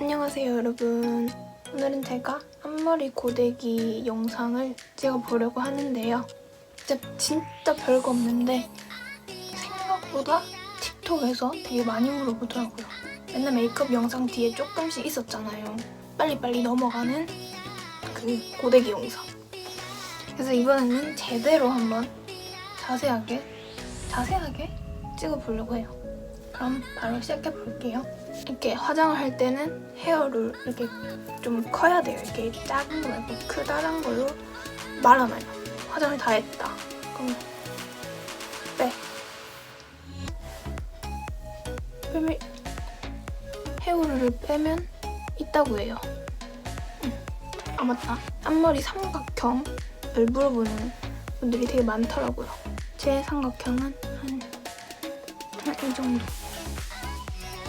안녕하세요 여러분. 오늘은 제가 앞머리 고데기 영상을 찍어보려고 하는데요. 진짜, 진짜 별거 없는데 생각보다 틱톡에서 되게 많이 물어보더라고요. 맨날 메이크업 영상 뒤에 조금씩 있었잖아요. 빨리빨리 넘어가는 그 고데기 영상. 그래서 이번에는 제대로 한번 자세하게 자세하게 찍어보려고 해요. 그럼 바로 시작해 볼게요. 이렇게 화장을 할 때는 헤어를 이렇게 좀 커야 돼요. 이렇게 작은 거 말고 크다란 걸로 말아놔요. 화장을 다 했다. 그럼 빼. 빼면 헤어를 빼면 있다고 해요. 음. 아 맞다. 앞머리 삼각형을 물어보는 분들이 되게 많더라고요. 제 삼각형은 한, 한 이 정도.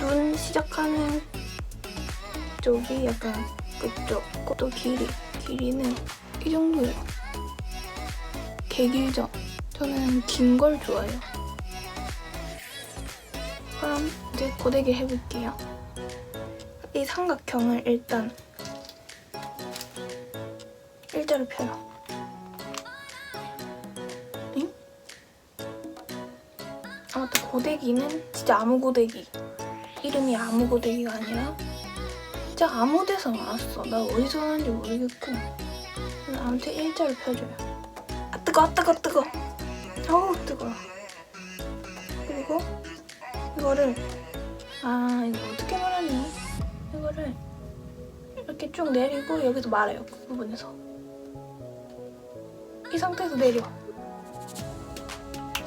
눈 시작하는 쪽이 약간 그쪽 또 길이 길이는 이 정도예요. 개 길죠? 저는 긴 걸 좋아해요. 그럼 이제 고데기 해볼게요. 이 삼각형을 일단 일자로 펴요. 응? 아 맞다 고데기는 진짜 아무 고데기 이름이 아무 고데기가 아니라 진짜 아무 데서 나왔어. 나 어디서 나왔는지 모르겠고. 아무튼 일자로 펴줘요. 아 뜨거, 아 뜨거, 뜨거. 어우 뜨거. 그리고 이거를 아 이거 어떻게 말하니? 이거를 이렇게 쭉 내리고 여기서 말아요. 그 부분에서 이 상태에서 내려.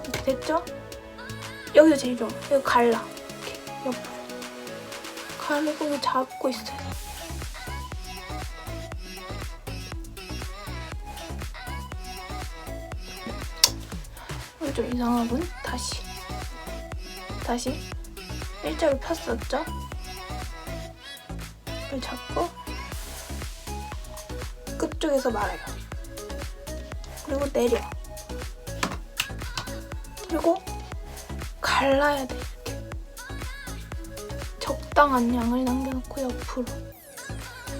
이렇게 됐죠? 여기서 제일 좋아. 여기 갈라. 이렇게 옆으로. 가르고 잡고 있어요. 이거 좀 이상하군. 다시. 다시. 일자로 폈었죠? 이걸 잡고 끝쪽에서 말아요. 그리고 내려. 그리고 갈라야 돼. 적당한 양을 남겨놓고 옆으로.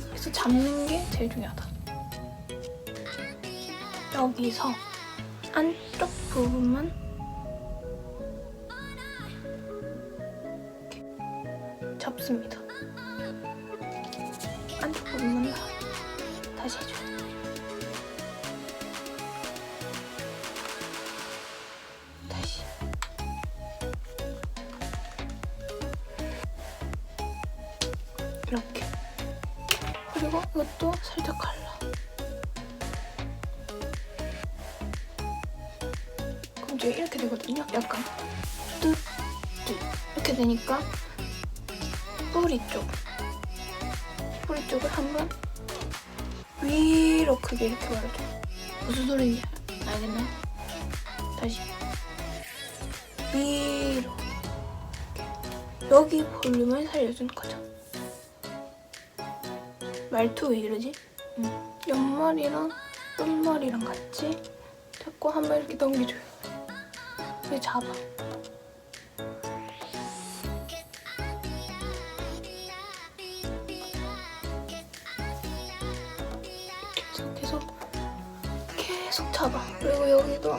그래서 잡는 게 제일 중요하다. 여기서 안쪽 부분만 이렇게 잡습니다. 안쪽 부분만 다 다시 해줘요 이렇게. 그리고 이것도 살짝 갈라. 그럼 이제 이렇게 되거든요. 약간 뚜뚜. 이렇게 되니까 뿌리 쪽. 뿌리 쪽을 한번 위로 크게 이렇게 말아줘요 무슨 소리인지 알겠나요? 다시. 위로. 여기 볼륨을 살려주는 거죠 말투 왜 이러지? 응. 옆머리랑 끝머리랑 같이 잡고 한번 이렇게 넘겨줘요. 왜 잡아? 계속 계속 계속 잡아. 그리고 여기도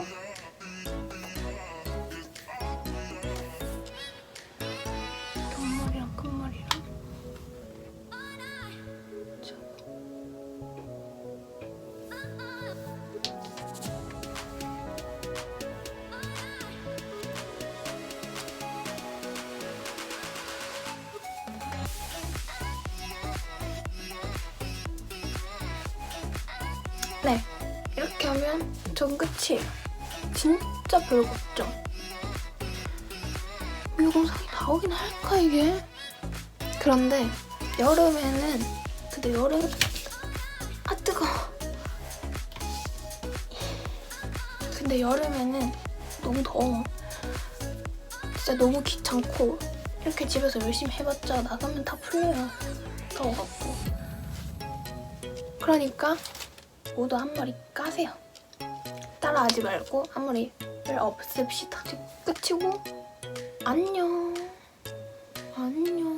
네, 이렇게 하면 전 끝이에요. 진짜 별거 없죠? 이 영상이 나오긴 할까 이게? 그런데 여름에는 근데 여름 아 뜨거. 근데 여름에는 너무 더워. 진짜 너무 귀찮고 이렇게 집에서 열심히 해봤자 나가면 다 풀려요. 더워갖고. 그러니까 모두 앞머리 까세요. 따라하지 말고 앞머리를 없앱시다. 끝이고 안녕. 안녕.